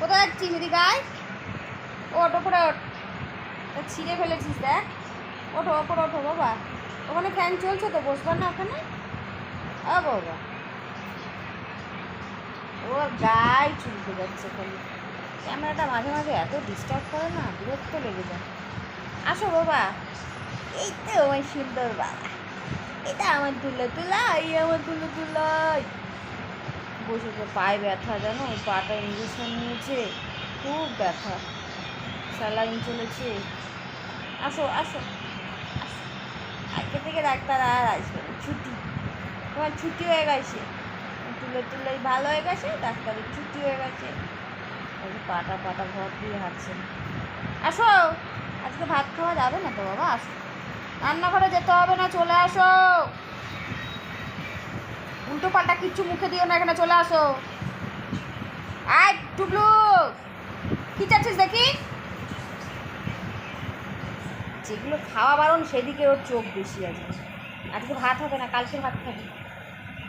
কোথায় যাচ্ছিস গায়ে ওট ওঠ। তা ছিঁড়ে ফেলেছিস, দেখ। ওঠো, ওপরে ওঠো, বাবা। ওখানে ফ্যান চলছে তো, বসবার না ওখানে? ও বাবা। ও গায়ে চুলকে যাচ্ছে খালি ক্যামেরাটা মাঝে মাঝে এত ডিস্টার্ব করে না, বিরক্ত লেগে যায়। আসো, বাবা। এই তো, আমার সুন্দর বাবা। এটা আমার তুলে তুলাই আমার তুলে তুলাই বসেছে পায়ে ব্যথা জানো? পাটা ইঞ্জেকশন নিয়েছে, খুব ব্যথা। স্যালাইন চলেছে। আসো আসো। আজকে থেকে ডাক্তার আর আসবে ছুটি। তোমার ছুটি হয়ে গেছে। তুলে তুলে ভালো হয়ে গেছে, ডাক্তারের ছুটি হয়ে গেছে। পাটা পাটা ভর দিয়ে হাঁটছে। আসো, আজকে ভাত খাওয়া যাবে না তো বাবা? আসো। রান্নাঘরে যেতে হবে না, চলে আসো। উল্টো পাল্টা কিচ্ছু মুখে দিও না, এখানে চলে আসো। আয়, টুবলু। কি চাচ্ছিস দেখি? যেগুলো খাওয়া বারণ, সেদিকে ওর চোখ বেশি আছে। আজকে ভাত হবে না, কালকে ভাত খাবি।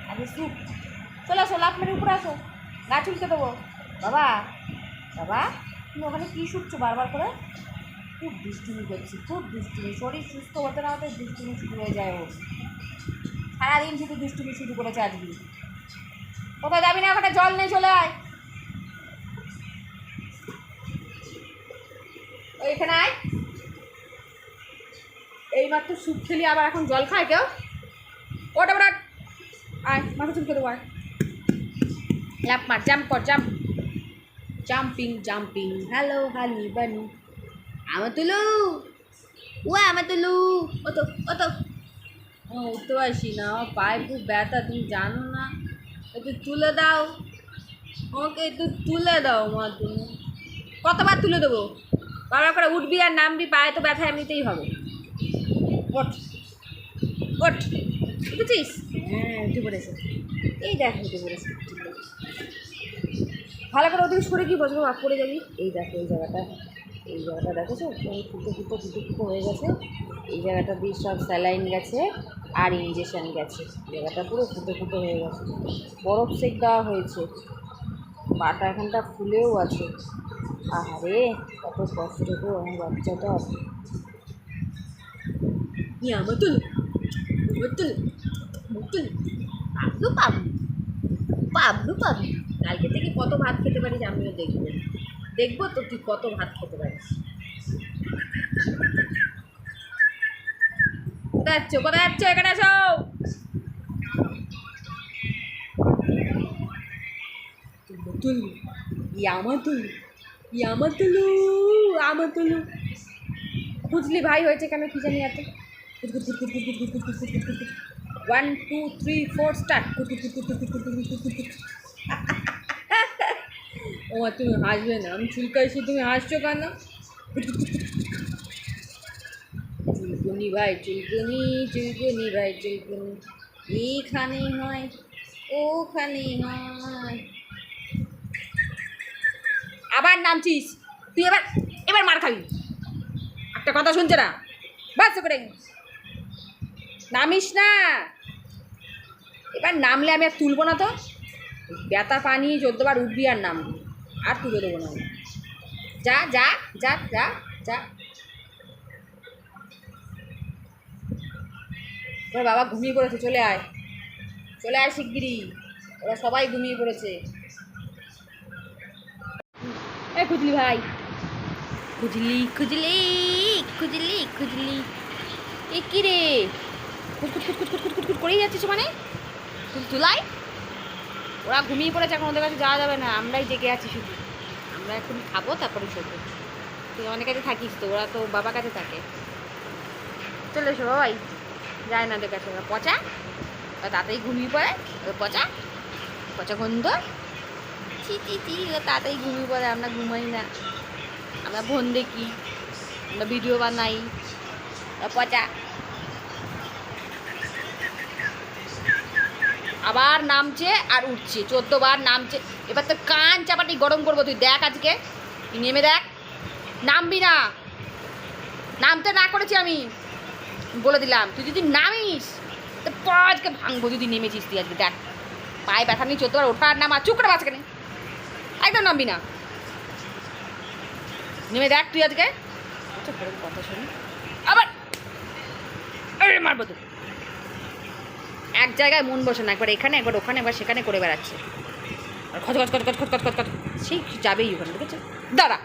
আজকে স্যুপ। চলে আসো লাভ মেরে উপরে আসো। গা চুলকে দেবো। বাবা বাবা, তুমি ওখানে কী শুটছো বারবার করে? খুব দুষ্টুমি করছি, খুব দুষ্টুমি। শরীর সুস্থ হতে না হতে দুষ্টুমি শুরু হয়ে যায় ওর। সারাদিন শুধু দুষ্টুমি শুরু করেছে আজকে। কোথায় যাবি না, ওখানে জল নেই, চলে আয়। ওইখানে আয়। এইমাত্র স্যুপ খেলি, আবার এখন জল খায় কেউ? ওটা ওটা আয়, মাথা চুলকে দেবো, আয়। ল্যাপ মার, জাম্প কর, jump. Jumping jumping. Hello honey bunny. আমার তুলু। ও আমার তুলু। ও তো ও তো উঠতে পারছি না আমার পায়ে খুব ব্যথা তুমি জানো না। একটু তুলে দাও। আমাকে একটু তুলে দাও মা তুমি কতবার তুলে দেবো? বারবার করে উঠবি আর নামবি পায়ে তো ব্যথা এমনিতেই হবে। ওঠ। ওঠ। উঠেছিস? হ্যাঁ উঠে পড়েছে। এই দেখ উঠে পড়েছে। ভালো করে ওদিকে সরে কি বসবো? পড়ে যাবি? এই দেখো এই জায়গাটা। এই জায়গাটা দেখেছ এই ফুটো ফুটো ফুটো ফুটো হয়ে গেছে। এই জায়গাটা দিয়ে সব স্যালাইন গেছে আর ইঞ্জেকশন গেছে। জায়গাটা পুরো ফুটো ফুটো হয়ে গেছে। বরফ সেক দেওয়া হয়েছে। পাটা এখানটা ফুলেও আছে। আহারে, কত কষ্ট গো আমার বাচ্চাটা। ইয়া মতুল মতুল পাবলু। পাবলু পাবলু। কালকে থেকে কত ভাত খেতে পারিস আমিও দেখব। দেখব তো তুই কত ভাত খেতে পারিস কোথায় যাচ্ছ কোথায় যাচ্ছ এখানে আসো তুল খুঁজলি ভাই হয়েছে কেন কি জানি এত one two three four start ও তুমি হাসবে না। আমি চুলকাইছি তুমি হাসছো কেন? চুলকুনি ভাই, চুলকুনি চুলকুনি ভাই, চুলকুনি। এইখানে হয় ওখানে হয় আবার নামছিস। তুই এবার এবার মার খাবি। একটা কথা শুনছে না? বাস করে নামিস না। এবার নামলে আমি আর তুলবো না তো। ব্যথা পানি চোদ্দবার উঠবি আর নামবি। আর তুলে দেবো না যা যা যা যা যা। ওর বাবা, ঘুমিয়ে পড়েছে, চলে আয়। চলে আয় শিগগিরি ওরা সবাই ঘুমিয়ে পড়েছে। এ খুঁজলি ভাই। খুঁজলি খুঁজলি খুঁজলি খুঁজলি। এ কি রে? খুটখুট খুটখুট খুটখুট খুটখুট করেই যাচ্ছিস মানে তুলাই। ওরা ঘুমিয়ে পড়েছে এখন ওদের কাছে যাওয়া যাবে না, আমরাই জেগে আছি শুধু। আমরা এখন খাব, তারপরে শোবো। তুই অনেক কাছে থাকিস তো, ওরা তো বাবার কাছে থাকে। চলে এসো বাবাই। যায় না ওদের কাছে। পচা? ওরা তাড়াতাড়ি ঘুমিয়ে পড়ে ওরা পচা। পচা গন্ধ। চি চি চি ওরা তাড়াতাড়ি ঘুমিয়ে পড়ে, আমরা ঘুমাই না। আমরা ফোন দেখি, আমরা ভিডিও বানাই। পচা। আবার নামছে আর উঠছে, চোদ্দ বার নামছে। এবার তো কান চাপাটি গরম করব তুই, দেখ আজকে। তুই নেমে দেখ। নামবি না। নামতে না করেছি আমি। বলে দিলাম, তুই যদি নামিস, তো পা আজকে ভাঙবো, যদি নেমেছিস তুই আজকে, দেখ। পায়ে ব্যথা নিয়ে চোদ্দ বার ওঠা আর নামা, চুপ করে বাঁচকে একদম নামবি না। নেমে দেখ তুই আজকে। কথা শুনি। আবার মারবো তো এক জায়গায় মন বসে না, একবার এখানে, একবার ওখানে, একবার সেখানে করে বেড়াচ্ছে। আর খচ খচ খচ খচ খচ খচ খচ যাবেই ওখানে, ঠিক আছে? দাঁড়া।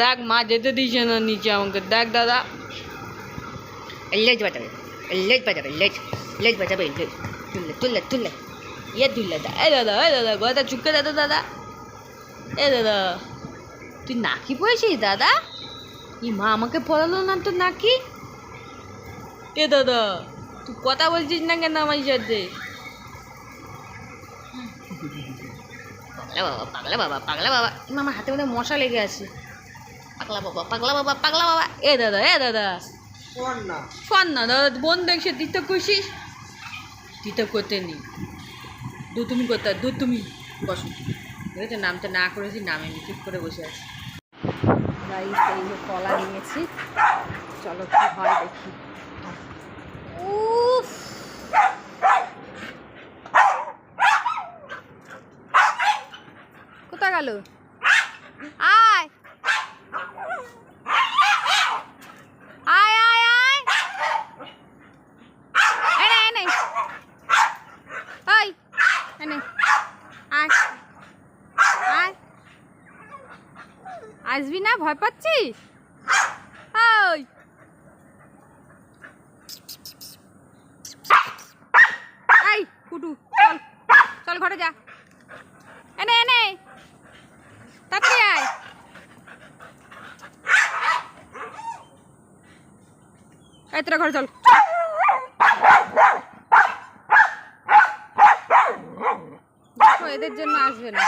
দেখ, মা যেতে দিচ্ছে না নিচে আমাকে, দেখ, দাদা। লেজ বাজাবে লেজ বাজাবে, লেজ লেজ বাজাবে, লেজ। তুললে তুললে তুললে। ইয়ে তুললে, দা এ, দাদা এ, দাদা গলাটা চুপকে দাদা দাদা। এ, দাদা। তুই নাকি পড়েছিস দাদা? ই মা আমাকে পড়ালো না তো নাকি এ দাদা তুই কথা বলছিস না কেন আমার সাথে? পাগলা বাবা পাগলা বাবা পাগলা বাবা। এমা, আমার হাতে মধ্যে মশা লেগে আছে। পাগলা বাবা পাগলা বাবা পাগলা বাবা। এ দাদা এ দাদা। শোন না দাদা বোন দেখছে তুই তো খুশিস? তুই করতে নি দু তুমি করতে দু তুমি। বসো। দেখেছ নামটা না করেছি নামে নি চুপ করে বসে আছি। গাইস এই যে কলা নিয়েছি। চলো কি হয় দেখি। উফ! কোথা গেল? আয়! আয় আয় আয়! এনে এনে। ওই এনে। আয় আয়। আসবি না? ভয় পাচ্ছিস? ওই। এই, কুটু, চল। চল ঘরে যা। এনে এনে। তাড়াতাড়ি আয়। এই তোরা ঘরে চল। এদের জন্য আসবে না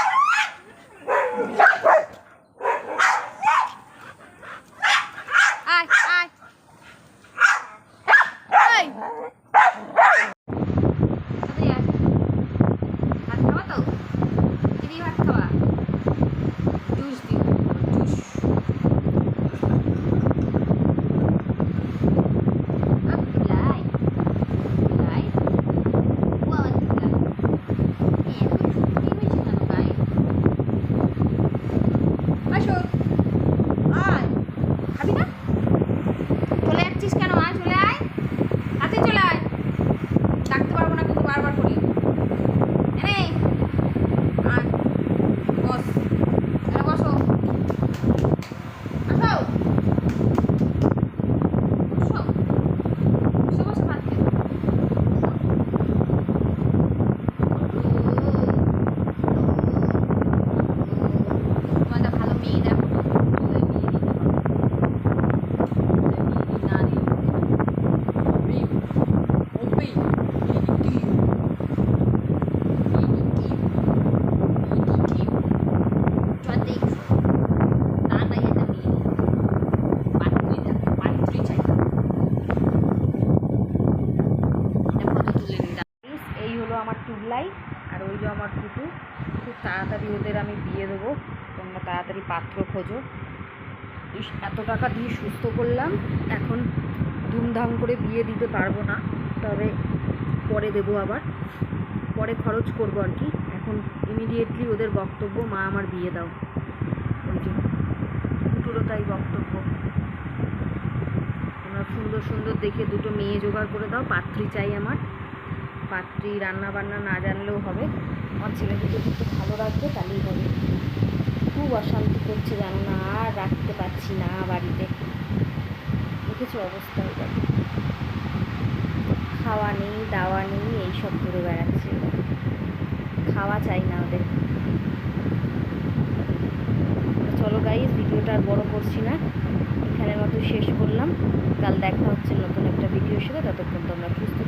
আয় আয় এই তাড়াতাড়ি আয়। ভাত খাওয়া তো কি দিয়ে ভাত খাওয়া জুস দিও জুস লাই লাই ও আবার লাই এত শুকিয়ে হয়েছে কেন গায়ে আসো আয় খাবি না চলে যাচ্ছিস কেন আয় চলে আয় হাতে চলে আয় ডাকতে পারব না কিন্তু বারবার করি এনে আয় বস এখানে বসো আসো বসো বসে বসে ভাত খেতে তোমাদের ভালো মেয়ে দেখো বলে বিয়ে দিতে হবে। বলে বিয়ে দিই না দিই। ওবে, ওবে, বিয়ে দিতে। বিয়ে দিতে। বিয়ে দিতে। চল দেখছ। তাড়াতাড়ি একটা বিয়ে দিই। পাত্রী দেখো, পাত্রী চাই। এটা ফটো তুলে নিলাম। এই হলো আমার টুবলাই আর ওই যে আমার টুটু খুব তাড়াতাড়ি ওদের আমি বিয়ে দেবো তোমরা তাড়াতাড়ি পাত্র খোঁজো। এত টাকা দিয়ে সুস্থ করলাম। এখন ধুমধাম করে বিয়ে দিতে পারব না, তবে পরে দেবো আবার। পরে খরচ করব আর কি। এখন ইমিডিয়েটলি ওদের বক্তব্য, মা আমার বিয়ে দাও। ওই যে দুটোরও তাই বক্তব্য। তোমরা সুন্দর সুন্দর দেখে দুটো মেয়ে জোগাড় করে দাও, পাত্রী চাই আমার। পাত্রী রান্না বান্না না জানলেও হবে। আমার ছেলে দুটো একটু ভালো রাখবে, তাহলেই হবে। খুব অশান্তি করছে জানো না, আর রাখতে পারছি না বাড়িতে। দেখেছ অবস্থা ওদের খাওয়া নেই, দাওয়া নেই, এইসব ঘুরে বেড়াচ্ছে খাওয়া চাই না ওদের। চলো গাইজ ভিডিওটা আর বড়ো করছি না। এখানের মতো শেষ করলাম। কাল দেখা হচ্ছে নতুন একটা ভিডিওর সাথে। ততক্ষণ তোমরা সুস্থ